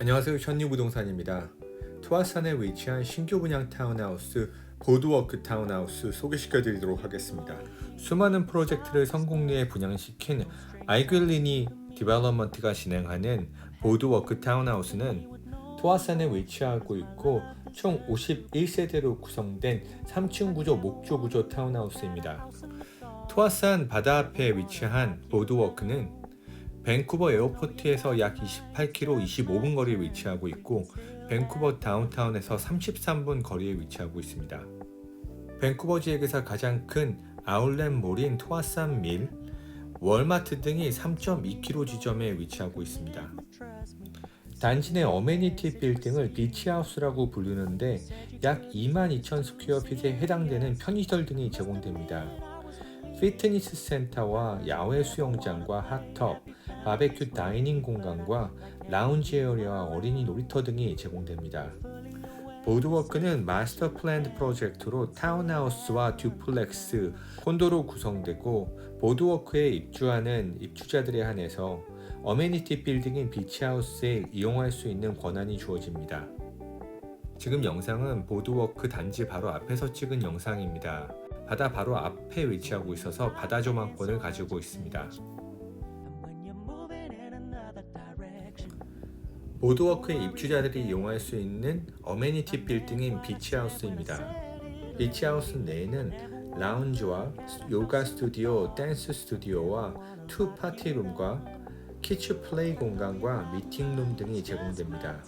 안녕하세요. 천리부동산입니다. 투아산에 위치한 신규 분양 타운하우스 보드워크 타운하우스 소개시켜 드리도록 하겠습니다. 수많은 프로젝트를 성공리에 분양시킨 아이글리니 디벨롭먼트가 진행하는 보드워크 타운하우스는 투아산에 위치하고 있고 총 51세대로 구성된 3층 구조 목조 구조 타운하우스입니다. 투아산 바다 앞에 위치한 보드워크는 밴쿠버 에어포트에서 약 28km 25분 거리에 위치하고 있고 밴쿠버 다운타운에서 33분 거리에 위치하고 있습니다. 밴쿠버 지역에서 가장 큰 아울렛 몰인 투아산 밀, 월마트 등이 3.2km 지점에 위치하고 있습니다. 단지 내 어메니티 빌딩을 비치하우스라고 부르는데 약 22,000 스퀘어핏에 해당되는 편의시설 등이 제공됩니다. 피트니스 센터와 야외 수영장과 핫tub, 바베큐 다이닝 공간과 라운지 에어리아와 어린이 놀이터 등이 제공됩니다. 보드워크는 마스터 플랜드 프로젝트로 타운하우스와 듀플렉스, 콘도로 구성되고 보드워크에 입주하는 입주자들에 한해서 어메니티 빌딩인 비치하우스에 이용할 수 있는 권한이 주어집니다. 지금 영상은 보드워크 단지 바로 앞에서 찍은 영상입니다. 바다 바로 앞에 위치하고 있어서 바다 조망권을 가지고 있습니다. 보드워크의 입주자들이 이용할 수 있는 어메니티 빌딩인 비치하우스입니다. 비치하우스 내에는 라운지와 요가 스튜디오, 댄스 스튜디오와 투 파티룸과 키츠 플레이 공간과 미팅룸 등이 제공됩니다.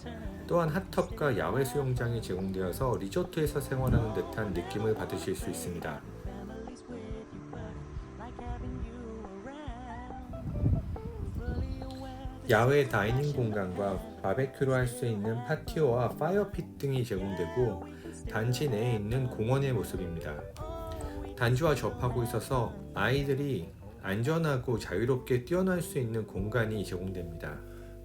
또한 핫tub과 야외 수영장이 제공되어서 리조트에서 생활하는 듯한 느낌을 받으실 수 있습니다. 야외 다이닝 공간과 바베큐를 할수 있는 파티오와 파이어핏 등이 제공되고 단지 내에 있는 공원의 모습입니다. 단지와 접하고 있어서 아이들이 안전하고 자유롭게 뛰어놀 수 있는 공간이 제공됩니다.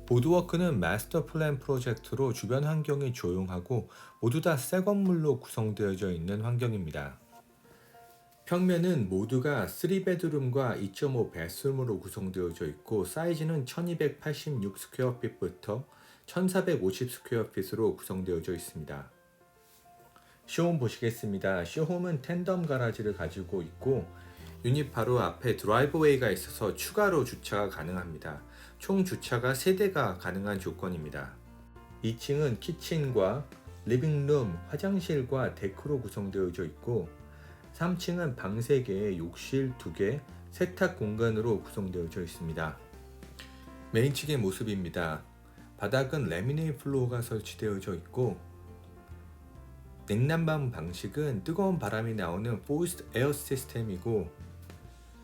보드워크는 마스터 플랜 프로젝트로 주변 환경이 조용하고 모두 다 새 건물로 구성되어져 있는 환경입니다. 평면은 모두가 3베드룸과 2.5 베스룸으로 구성되어져 있고 사이즈는 1286 스퀘어핏부터 1450 스퀘어핏으로 구성되어져 있습니다. 쇼홈 보시겠습니다. 쇼홈은 텐덤 가라지를 가지고 있고 유닛 바로 앞에 드라이브웨이가 있어서 추가로 주차가 가능합니다. 총 주차가 3대가 가능한 조건입니다. 2층은 키친과 리빙룸, 화장실과 데크로 구성되어져 있고 3층은 방 3개에 욕실 2개, 세탁 공간으로 구성되어져 있습니다. 메인 측의 모습입니다. 바닥은 레미네이 플로어가 설치되어져 있고 냉난방 방식은 뜨거운 바람이 나오는 포이스트 에어 시스템이고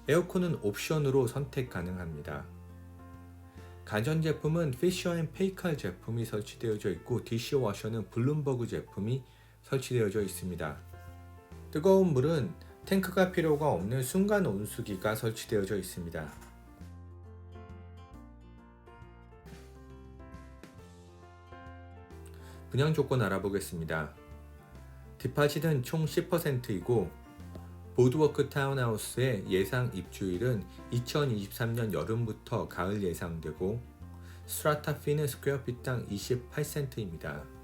에어컨은 옵션으로 선택 가능합니다. 가전 제품은 피셔앤페이칼 제품이 설치되어져 있고 디시워셔는 블룸버그 제품이 설치되어져 있습니다. 뜨거운 물은 탱크가 필요가 없는 순간 온수기가 설치되어져 있습니다. 분양 조건 알아보겠습니다. 디파짓은 총 10%이고 보드워크 타운하우스의 예상 입주일은 2023년 여름부터 가을 예상되고 스트라타 피는 스퀘어핏당 28센트입니다.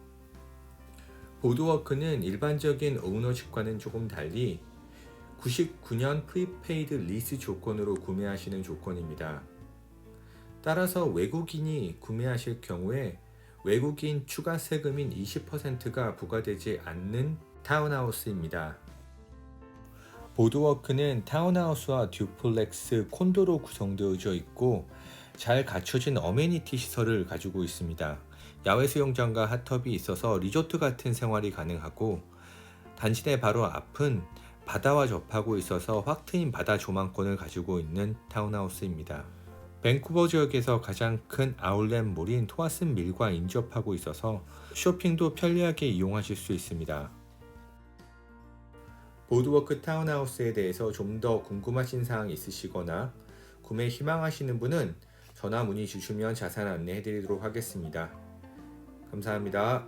보드워크는 일반적인 오너십과는 조금 달리 99년 프리페이드 리스 조건으로 구매하시는 조건입니다. 따라서 외국인이 구매하실 경우에 외국인 추가 세금인 20%가 부과되지 않는 타운하우스입니다. 보드워크는 타운하우스와 듀플렉스, 콘도로 구성되어져 있고 잘 갖춰진 어메니티 시설을 가지고 있습니다. 야외 수영장과 핫tub이 있어서 리조트 같은 생활이 가능하고 내 바로 앞은 바다와 접하고 있어서 확 트인 바다 조망권을 가지고 있는 타운하우스입니다. 밴쿠버 지역에서 가장 큰 아울렛 몰인 토아슨 밀과 인접하고 있어서 쇼핑도 편리하게 이용하실 수 있습니다. 보드워크 타운하우스에 대해서 좀 더 궁금하신 사항 있으시거나 구매 희망하시는 분은 전화 문의 주시면 자세한 안내해 드리도록 하겠습니다. 감사합니다.